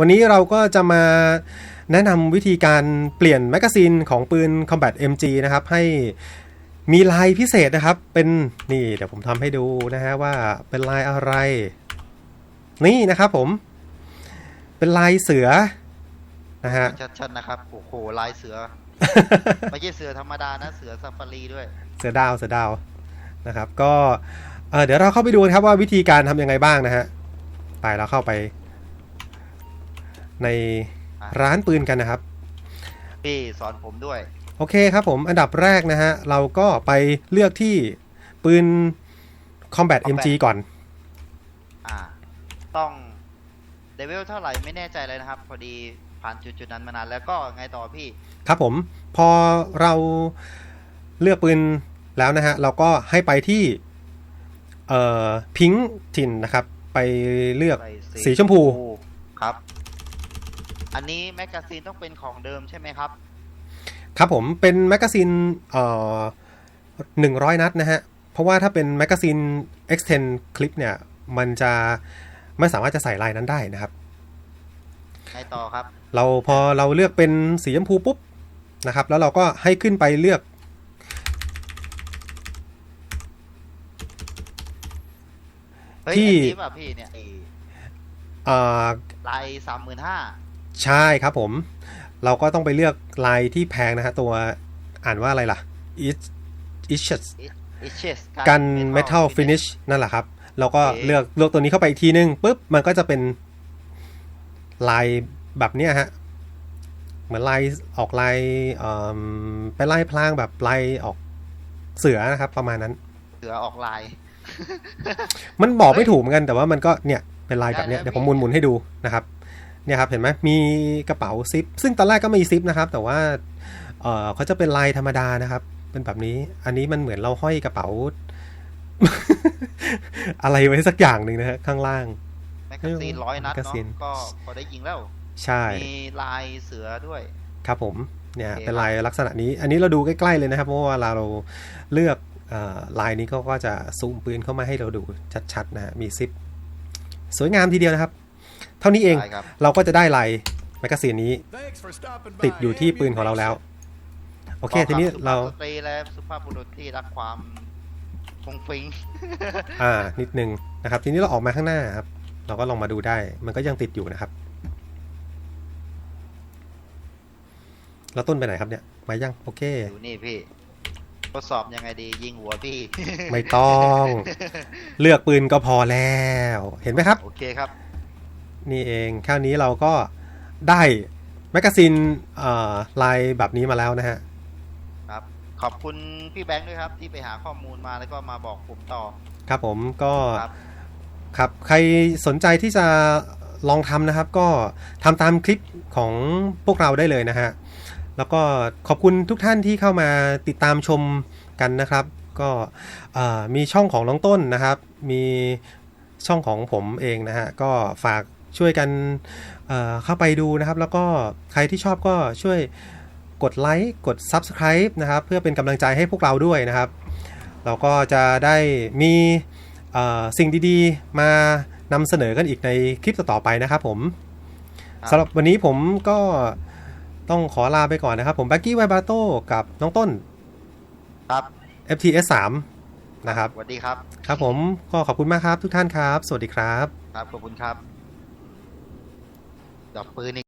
วันนี้เราก็จะมาแนะนำวิธีการเปลี่ยนแมกกาซีนของปืน Combat MG นะครับให้มีลายพิเศษนะครับ เป็นนี่เดี๋ยวผมทำให้ดูนะฮะว่าเป็นลายอะไร นี่นะครับผม เป็นลายเสือนะฮะชัดๆนะครับโอ้โหลายเสือ ไม่ใช่เสือธรรมดานะเสือซาฟารีด้วย เสือดาวเสือดาวนะครับ ก็เอ่อเดี๋ยวเราเข้าไปดูกันครับว่าวิธีการทำยังไงบ้างนะฮะไปเราเข้าไป ในร้านปืนกันนะครับ พี่สอนผมด้วย โอเคครับผมอันดับแรกนะฮะ เราก็ไปเลือกที่ปืน Combat Combat MG ก่อน อ่า ต้องเลเวลเท่าไหร่ไม่แน่ใจเลยนะครับ พอดีผ่านจุดๆนั้นมานานแล้วก็ไงต่อพี่ ครับผม พอเราเลือกปืนแล้วนะฮะ เราก็ให้ไปที่เอ่อพิงทินนะครับ ไปเลือกใส่สีชมพูครับ อันนี้แมกกาซีนต้องเป็นของเดิมใช่ไหมครับ ครับผมเป็นแมกกาซีนเอ่อหนึ่งร้อยนัดนะฮะ เพราะว่าถ้าเป็นแมกกาซีน extend clip เนี่ย มันจะไม่สามารถจะใส่ลายนั้นได้นะครับไงต่อครับ เราพอเราเลือกเป็นสีชมพูปุ๊บนะครับ แล้วเราก็ให้ขึ้นไปเลือกเฮ้ยที่อันนี้ป่ะพี่เนี่ยไอ้เอ่อลายสามหมื่นห้า ใช่ครับผม เราก็ต้องไปเลือกลายที่แพงนะฮะตัวอ่านว่าอะไรล่ะ It i s h อิเชสกัน Metal Finish นั่นแหละครับ เราก็เลือกเลือกตัวนี้เข้าไปอีกทีนึงปุ๊บ มันก็จะเป็นลายแบบเนี้ยฮะ เหมือนลายออกลายเอ่อเป็นลายพลางแบบลายออกเสือนะครับ ประมาณนั้น เสือออกลาย มันบอกไม่ถูกเหมือนกันแต่ว่ามันก็เนี่ยเป็นลายแบบเนี้ยได้เดี๋ยวได้ผมหมุนหมุนให้ดูนะครับ เนี่ยครับเห็นไหมมีกระเป๋าซิป ซึ่งตอนแรกก็มีซิปนะครับ แต่ว่าเออเขาจะเป็นลายธรรมดานะครับ เป็นแบบนี้ อันนี้มันเหมือนเราห้อยกระเป๋า อะไรไว้สักอย่างหนึ่งนะฮะข้างล่างแมกกาซีนร้อยนัดแมกกาซีเนาะนก็พอได้ยิงแล้ว ใช่ มีลายเสือด้วย ครับผมเนี่ยโอเคเป็นลายลักษณะนี้ อันนี้เราดูใกล้ๆเลยนะครับ เพราะว่าเวลาเราเลือกเออลายนี้ก็ก็จะซูมปืนเข้ามาให้เราดูชัดๆนะฮะมีซิป สวยงามทีเดียวนะครับ เท่านี้เองใช่ครับเราก็จะได้ลายแมกกาซีนนี้ติติดดออยู่ยู่ที่ที่ปืปืนนขขอองงเราเราแล้แล้ววโอเคบอกทีนี้สุภเราพสตรีและสุภาพบุรุษที่รักความฟงฟิงอ่า นิดนึงนะครับ ทีนี้เราออกมาข้างหน้าครับ เราก็ลองมาดูได้ มันก็ยังติดอยู่นะครับ แล้วต้นไปไหนครับเนี่ย มายัง โอเค อยู่นี่พี่ ทดสอบยังไงดี ยิงหัวพี่ ไม่ต้อง เลือกปืนก็พอแล้ว เห็นไหมครับ โอเคครับ นี่เองแค่นี้เราก็ได้แมกกาซีนเอ่อลายแบบนี้มาแล้วนะฮะ ครับ ขอบคุณพี่แบงค์ด้วยครับ ที่ไปหาข้อมูลมาแล้วก็มาบอกผมต่อ ครับผมก็ครับครับใครสนใจที่จะลองทำนะครับ ก็ทำตามคลิปของพวกเราได้เลยนะฮะ แล้วก็ขอบคุณทุกท่านที่เข้ามาติดตามชมกันนะครับ ก็เอ่อมีช่องของน้องต้นนะครับ มีช่องของผมเองนะฮะ ก็ฝาก ช่วยกันเอ่อเข้าไปดูนะครับ แล้วก็ใครที่ชอบก็ช่วยกดไลค์กด Subscribe นะครับ เพื่อเป็นกำลังใจให้พวกเราด้วยนะครับ เราก็จะได้มีเอ่อสิ่งดีๆ มานำเสนอกันอีกในคลิปต่อๆไปนะครับผมครับสำหรับวันนี้ผมก็ต้องขอลาไปก่อนนะครับ ผมแบ็กกี้ไวบาโต้กับน้องต้น ครับ FTS 3นะครับสวัสดีครับ ครับผมก็ขอบคุณมากครับทุกท่านครับ สวัสดีครับ ครับ ขอบคุณครับ ดอกปืนอีก